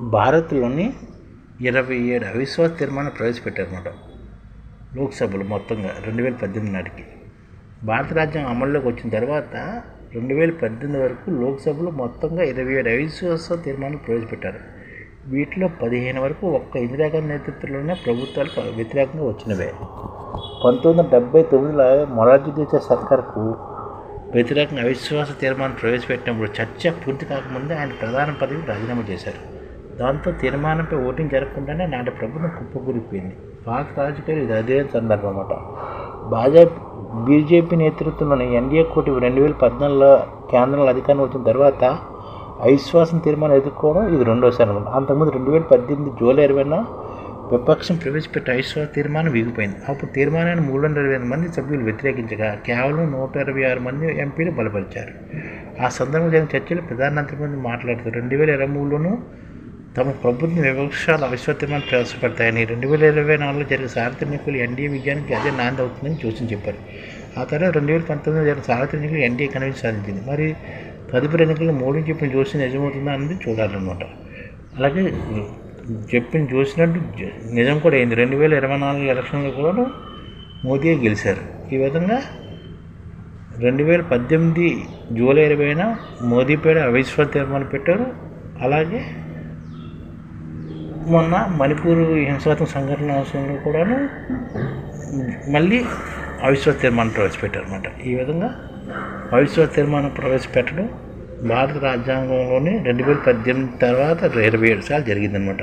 భారత్లోని ఇరవై ఏడు అవిశ్వాస తీర్మానం ప్రవేశపెట్టారన్నమాట. లోక్సభలో మొత్తంగా రెండు వేల పద్దెనిమిది నాటికి. భారత రాజ్యాంగం అమల్లోకి వచ్చిన తర్వాత రెండు వేల పద్దెనిమిది వరకు లోక్సభలో మొత్తంగా ఇరవై ఏడు అవిశ్వాస తీర్మానాలు ప్రవేశపెట్టారు. వీటిలో పదిహేను వరకు ఒక్క ఇందిరాగాంధీ నేతృత్వంలోనే ప్రభుత్వాలకు వ్యతిరేకంగా వచ్చినవే. పంతొమ్మిది వందల డెబ్బై తొమ్మిదిలో మొరార్జీ దేశాయ్ సర్కార్కు వ్యతిరేకంగా అవిశ్వాస తీర్మానం ప్రవేశపెట్టినప్పుడు చర్చ పూర్తి కాకముందే ఆయన ప్రధాన పదవి రాజీనామా చేశారు. దాంతో తీర్మానంపై ఓటింగ్ జరగకుండానే నాటి ప్రభుత్వం కుప్పకూలిపోయింది. పాక్ రాజకీయాలు ఇది అదే సందర్భం అన్నమాట. భాజపా బీజేపీ నేతృత్వంలోని ఎన్డీఏ కూటమి రెండు వేల పద్నాలుగులో కేంద్రంలో అధికారం వచ్చిన తర్వాత అవిశ్వాసం తీర్మానం ఎదుర్కోవడం ఇది రెండోసారి అనమాట అంతకుముందు రెండు వేల పద్దెనిమిది జూలై ఇరవైన విపక్షం ప్రవేశపెట్టే అవిశ్వాస తీర్మానం వీగిపోయింది. అప్పుడు తీర్మానాన్ని మూడు వందల ఇరవై ఐదు మంది సభ్యులు వ్యతిరేకించగా కేవలం నూట ఇరవై ఆరు మంది ఎంపీలు బలపరిచారు. ఆ సందర్భంలో జరిగిన చర్చలు ప్రధానమంత్రి మంది మాట్లాడుతూ రెండు వేల ఇరవై మూడులోనూ తమ ప్రభుత్వం వివక్షాలు అవిశ్వాస ప్రవేశపెడతాయని రెండు వేల ఇరవై నాలుగులో జరిగిన సార్వత్రిక ఎన్నికలు ఎన్డీఏ విజయానికి అదే నాంది అవుతుందని చూసిన చెప్పారు. ఆ తర్వాత రెండు వేల పంతొమ్మిదిలో జరిగిన సార్వత్రిక ఎన్నికలు ఎన్డీఏ కన్వీన్ సాధించింది. మరి తదుపరి ఎన్నికల్లో మోడీ చెప్పిన జోసి నిజమవుతుందా అనేది చూడాలన్నమాట. అలాగే చెప్పిన చూసినట్టు నిజం కూడా అయింది. రెండు వేల ఇరవై నాలుగు ఎలక్షన్లో కూడా మోదీయే గెలిచారు. ఈ విధంగా రెండు వేల పద్దెనిమిది జూలై ఇరవైన మోదీపేడ అవిశ్వాస తీర్మానం పెట్టారు. అలాగే మొన్న మణిపూర్ హింసాత్మక సంఘటన అవసరంలో కూడాను మళ్ళీ అవిశ్వాస తీర్మానం ప్రవేశపెట్టారు అనమాట ఈ విధంగా అవిశ్వాస తీర్మానం ప్రవేశపెట్టడం భారత రాజ్యాంగంలోనే రెండు వేల పద్దెనిమిది తర్వాత ఇరవై ఏడు సార్లు జరిగిందనమాట